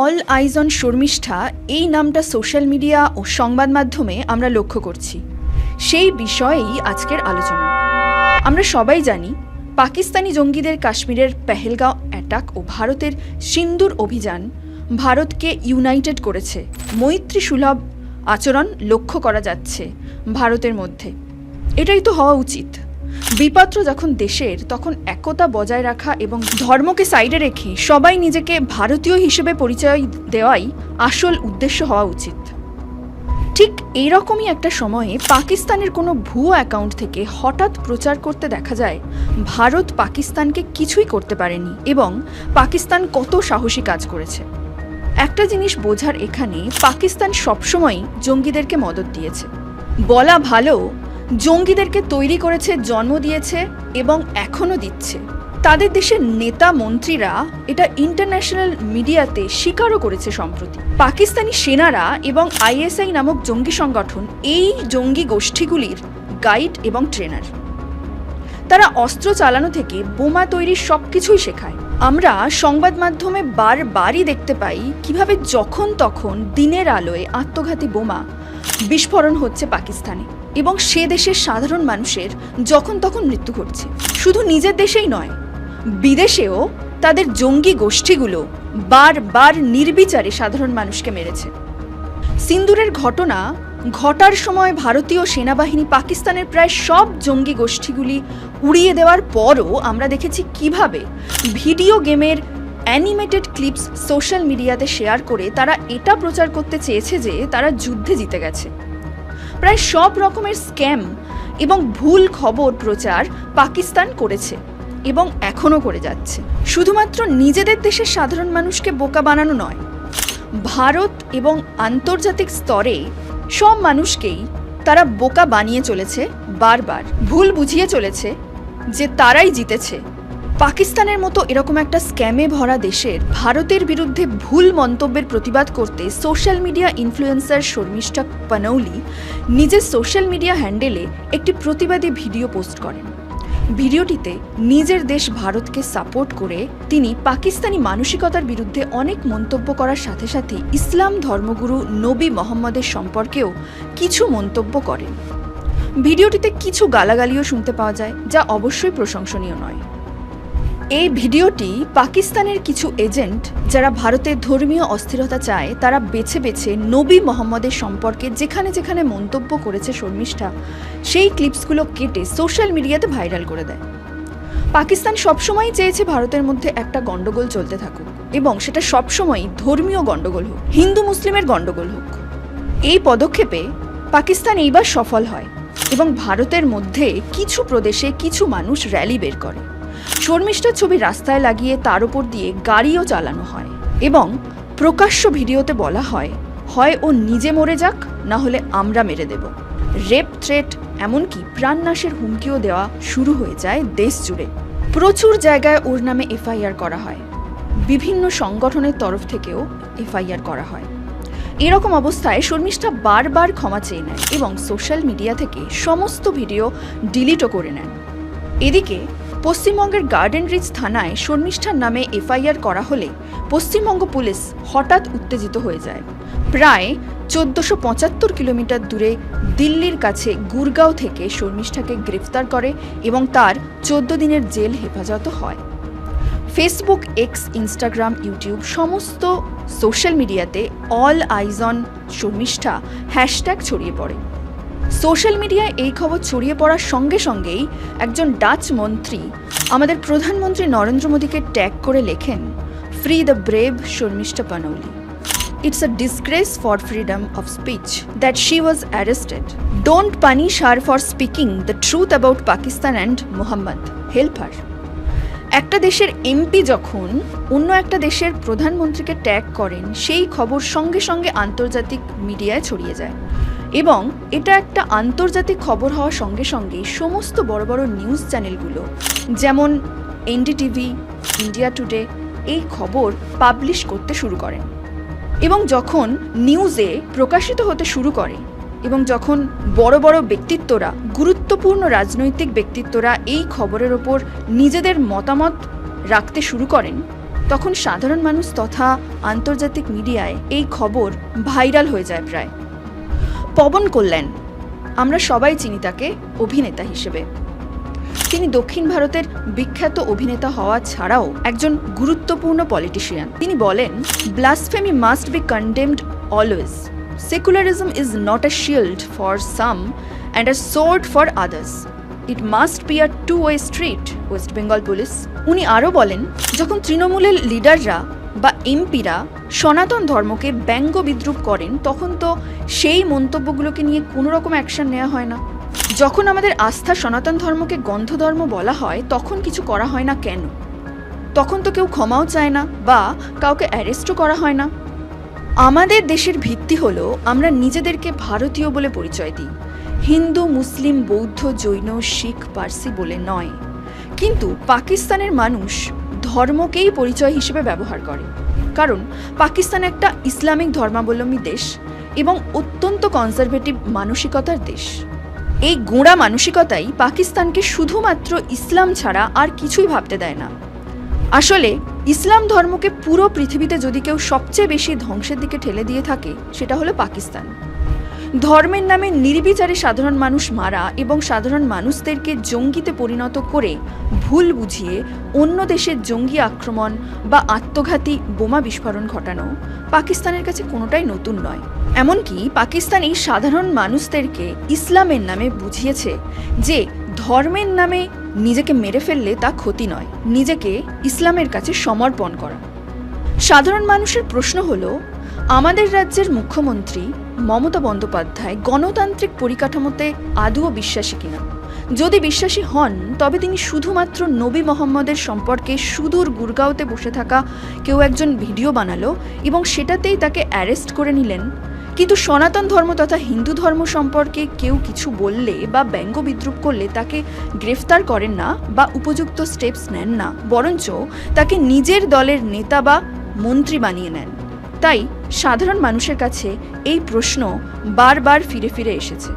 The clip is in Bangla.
অল আইজ অন শর্মিষ্ঠা, এই নামটা সোশ্যাল মিডিয়া ও সংবাদ মাধ্যমে আমরা লক্ষ্য করছি। সেই বিষয়েই আজকের আলোচনা। আমরা সবাই জানি, পাকিস্তানি জঙ্গিদের কাশ্মীরের পেহেলগাঁও অ্যাটাক ও ভারতের সিন্দুর অভিযান ভারতকে ইউনাইটেড করেছে। মৈত্রী সুলভ আচরণ লক্ষ্য করা যাচ্ছে ভারতের মধ্যে। এটাই তো হওয়া উচিত। বিপত্র যখন দেশের, তখন একতা বজায় রাখা এবং ধর্মকে সাইডে রেখে সবাই নিজেকে ভারতীয় হিসেবে পরিচয় দেওয়াই আসল উদ্দেশ্য হওয়া উচিত। ঠিক এইরকমই একটা সময়ে পাকিস্তানের কোনো ভুয়ো অ্যাকাউন্ট থেকে হঠাৎ প্রচার করতে দেখা যায়, ভারত পাকিস্তানকে কিছুই করতে পারেনি এবং পাকিস্তান কত সাহসী কাজ করেছে। একটা জিনিস বোঝার এখানে, পাকিস্তান সবসময়ই জঙ্গিদেরকে মদত দিয়েছে। বলা ভালো জঙ্গিদেরকে তৈরি করেছে, জন্ম দিয়েছে এবং এখনও দিচ্ছে। তাদের দেশের নেতা মন্ত্রীরা এটা ইন্টারন্যাশনাল মিডিয়াতে স্বীকারও করেছে সম্প্রতি। পাকিস্তানি সেনারা এবং আইএসআই নামক জঙ্গি সংগঠন এই জঙ্গি গোষ্ঠীগুলির গাইড এবং ট্রেনার তারা অস্ত্র চালানো থেকে বোমা তৈরির সব কিছুই শেখায়। আমরা সংবাদ মাধ্যমে বারবারই দেখতে পাই কীভাবে যখন তখন দিনের আলোয় আত্মঘাতী বোমা বিস্ফোরণ হচ্ছে পাকিস্তানে। এবং সে দেশের সাধারণ মানুষের যখন তখন মৃত্যু ঘটছে। শুধু নিজের দেশেই নয়, বিদেশেও তাদের জঙ্গি গোষ্ঠীগুলো বারবার নির্বিচারে সাধারণ মানুষকে মেরেছে। সিন্দুরের ঘটনা ঘটার সময় ভারতীয় সেনাবাহিনী পাকিস্তানের প্রায় সব জঙ্গি গোষ্ঠীগুলি উড়িয়ে দেওয়ার পরও আমরা দেখেছি কীভাবে ভিডিও গেমের অ্যানিমেটেড ক্লিপস সোশ্যাল মিডিয়াতে শেয়ার করে তারা এটা প্রচার করতে চেয়েছে যে তারা যুদ্ধে জিতে গেছে। প্রায় সব রকমের স্ক্যাম এবং ভুল খবর প্রচার পাকিস্তান করেছে এবং এখনও করে যাচ্ছে। শুধুমাত্র নিজেদের দেশের সাধারণ মানুষকে বোকা বানানো নয়, ভারত এবং আন্তর্জাতিক স্তরে সব মানুষকেই তারা বোকা বানিয়ে চলেছে বারবার। ভুল বুঝিয়ে চলেছে যে তারাই জিতেছে পাকিস্তানের মতো এরকম একটা স্ক্যামে ভরা দেশের ভারতের বিরুদ্ধে ভুল মন্তব্যের প্রতিবাদ করতে social media influencer Sharmishta Panoli নিজের সোশ্যাল মিডিয়া হ্যান্ডেলে একটি প্রতিবাদী ভিডিও পোস্ট করেন। ভিডিওটিতে নিজের দেশ ভারতকে সাপোর্ট করে তিনি পাকিস্তানি মানসিকতার বিরুদ্ধে অনেক মন্তব্য করার সাথে সাথে ইসলাম ধর্মগুরু নবী মোহাম্মদের সম্পর্কেও কিছু মন্তব্য করেন। ভিডিওটিতে কিছু গালাগালিও শুনতে পাওয়া যায়, যা অবশ্যই প্রশংসনীয় নয়। এই ভিডিওটি পাকিস্তানের কিছু এজেন্ট যারা ভারতের ধর্মীয় অস্থিরতা চায়, তারা বেছে বেছে নবী মোহাম্মদের সম্পর্কে যেখানে যেখানে মন্তব্য করেছে শর্মিষ্ঠা, সেই ক্লিপসগুলো কেটে সোশ্যাল মিডিয়াতে ভাইরাল করে দেয়। পাকিস্তান সবসময়ই চেয়েছে ভারতের মধ্যে একটা গণ্ডগোল চলতে থাকুক এবং সেটা সবসময়ই ধর্মীয় গণ্ডগোল হোক, হিন্দু মুসলিমের গণ্ডগোল হোক। এই পদক্ষেপে পাকিস্তান এইবার সফল হয় এবং ভারতের মধ্যে কিছু প্রদেশে কিছু মানুষ র্যালি বের করে। শর্মিষ্ঠার ছবি রাস্তায় লাগিয়ে তার উপর দিয়ে গাড়িও চালানো হয় এবং প্রকাশ্য ভিডিওতে বলা হয় হয় ও নিজে মরে যাক, না হলে আমরা মেরে দেব। রেপ, থ্রেট, এমনকি প্রাণনাশের হুমকিও দেওয়া শুরু হয়ে যায় দেশ জুড়ে। প্রচুর জায়গায় ওর নামে এফআইআর করা হয়। বিভিন্ন সংগঠনের তরফ থেকেও এফআইআর করা হয়। এরকম অবস্থায় শর্মিষ্ঠা বারবার ক্ষমা চেয়ে নেয় এবং সোশ্যাল মিডিয়া থেকে সমস্ত ভিডিও ডিলিটও করে নেন। এদিকে পশ্চিমবঙ্গের গার্ডেন রিচ থানায় শর্মিষ্ঠার নামে এফআইআর করা হলে পশ্চিমবঙ্গ পুলিশ হঠাৎ উত্তেজিত হয়ে যায়। প্রায় চোদ্দশো পঁচাত্তর কিলোমিটার দূরে দিল্লির কাছে গুরগাঁও থেকে শর্মিষ্ঠাকে গ্রেফতার করে এবং তার চোদ্দ দিনের জেল হেফাজত হয়। ফেসবুক এক্স ইনস্টাগ্রাম ইউটিউব সমস্ত সোশ্যাল মিডিয়াতে all eyes on Sharmishta hashtag ছড়িয়ে পড়ে। সোশ্যাল মিডিয়ায় এই খবর ছড়িয়ে পড়ার সঙ্গে সঙ্গেই একজন ডাচ মন্ত্রী আমাদের প্রধানমন্ত্রী নরেন্দ্র মোদীকে ট্যাগ করে লেখেন free the brave Sharmishta Panoli. It's a disgrace for freedom of speech that she was arrested don't punish her for speaking the truth about Pakistan and Mohammad হার একটা দেশের এমপি যখন অন্য একটা দেশের প্রধানমন্ত্রীকে ট্যাগ করেন, সেই খবর সঙ্গে সঙ্গে আন্তর্জাতিক মিডিয়ায় ছড়িয়ে যায়। এবং এটা একটা আন্তর্জাতিক খবর হওয়ার সঙ্গে সঙ্গে সমস্ত বড় বড় নিউজ চ্যানেলগুলো, যেমন এনডিটিভি, ইন্ডিয়া টুডে, এই খবর পাবলিশ করতে শুরু করেন। এবং যখন নিউজে প্রকাশিত হতে শুরু করে এবং যখন বড় বড় ব্যক্তিত্বরা, গুরুত্বপূর্ণ রাজনৈতিক ব্যক্তিত্বরা এই খবরের ওপর নিজেদের মতামত রাখতে শুরু করেন, তখন সাধারণ মানুষ তথা আন্তর্জাতিক মিডিয়ায় এই খবর ভাইরাল হয়ে যায় প্রায়। পবন কল্যাণ। আমরা সবাই চিনি তাকে অভিনেতা হিসেবে। তিনি দক্ষিণ ভারতের বিখ্যাত অভিনেতা হওয়া ছাড়াও একজন গুরুত্বপূর্ণ পলিটিশিয়ান তিনি বলেন blasphemy must be condemned always secularism is not a shield for some and a sword for others it must be a two way street West Bengal police উনি আরও বলেন, যখন তৃণমূলের লিডাররা বা এমপিরা সনাতন ধর্মকে ব্যঙ্গ বিদ্রুপ করেন, তখন তো সেই মন্তব্যগুলোকে নিয়ে কোনো রকম অ্যাকশন নেওয়া হয় না। যখন আমাদের আস্থা সনাতন ধর্মকে গন্ধধর্ম বলা হয়, তখন কিছু করা হয় না কেন? তখন তো কেউ ক্ষমাও চায় না বা কাউকে অ্যারেস্টও করা হয় না। আমাদের দেশের ভিত্তি হলো আমরা নিজেদেরকে ভারতীয় বলে পরিচয় দিই। হিন্দু, মুসলিম, বৌদ্ধ, জৈন, শিখ, পার্সি বলে নয়। কিন্তু পাকিস্তানের মানুষ ধর্মকেই পরিচয় হিসেবে ব্যবহার করে। কারণ পাকিস্তান একটা ইসলামিক ধর্মাবলম্বী দেশ এবং অত্যন্ত কনজারভেটিভ মানসিকতার দেশ। এই গোঁড়া মানসিকতাই পাকিস্তানকে শুধুমাত্র ইসলাম ছাড়া আর কিছুই ভাবতে দেয় না। আসলে ইসলাম ধর্মকে পুরো পৃথিবীতে যদি কেউ সবচেয়ে বেশি ধ্বংসের দিকে ঠেলে দিয়ে থাকে, সেটা হলো পাকিস্তান। ধর্মের নামে নির্বিচারে সাধারণ মানুষ মারা এবং সাধারণ মানুষদেরকে জঙ্গিতে পরিণত করে ভুল বুঝিয়ে অন্য দেশের জঙ্গি আক্রমণ বা আত্মঘাতী বোমা বিস্ফোরণ ঘটানো পাকিস্তানের কাছে কোনোটাই নতুন নয়। এমনকি পাকিস্তান এই সাধারণ মানুষদেরকে ইসলামের নামে বুঝিয়েছে যে ধর্মের নামে নিজেকে মেরে ফেললে তা ক্ষতি নয়, নিজেকে ইসলামের কাছে সমর্পণ করা। সাধারণ মানুষের প্রশ্ন হলো আমাদের রাজ্যের মুখ্যমন্ত্রী মমতা বন্দ্যোপাধ্যায় গণতান্ত্রিক পরিকাঠামোতে আদৌ বিশ্বাসী কিনা? যদি বিশ্বাসী হন, তবে তিনি শুধুমাত্র নবী মোহাম্মদের সম্পর্কে সুদূর গুরগাঁওতে বসে থাকা কেউ একজন ভিডিও বানালো এবং সেটাতেই তাকে অ্যারেস্ট করে নিলেন। কিন্তু সনাতন ধর্ম তথা হিন্দু ধর্ম সম্পর্কে কেউ কিছু বললে বা ব্যঙ্গ বিদ্রুপ করলে তাকে গ্রেফতার করেন না বা উপযুক্ত স্টেপস নেন না, বরঞ্চ তাকে নিজের দলের নেতা বা মন্ত্রী বানিয়ে নেন। তাই সাধারণ মানুষের কাছে এই প্রশ্ন বারবার ফিরে ফিরে এসেছে।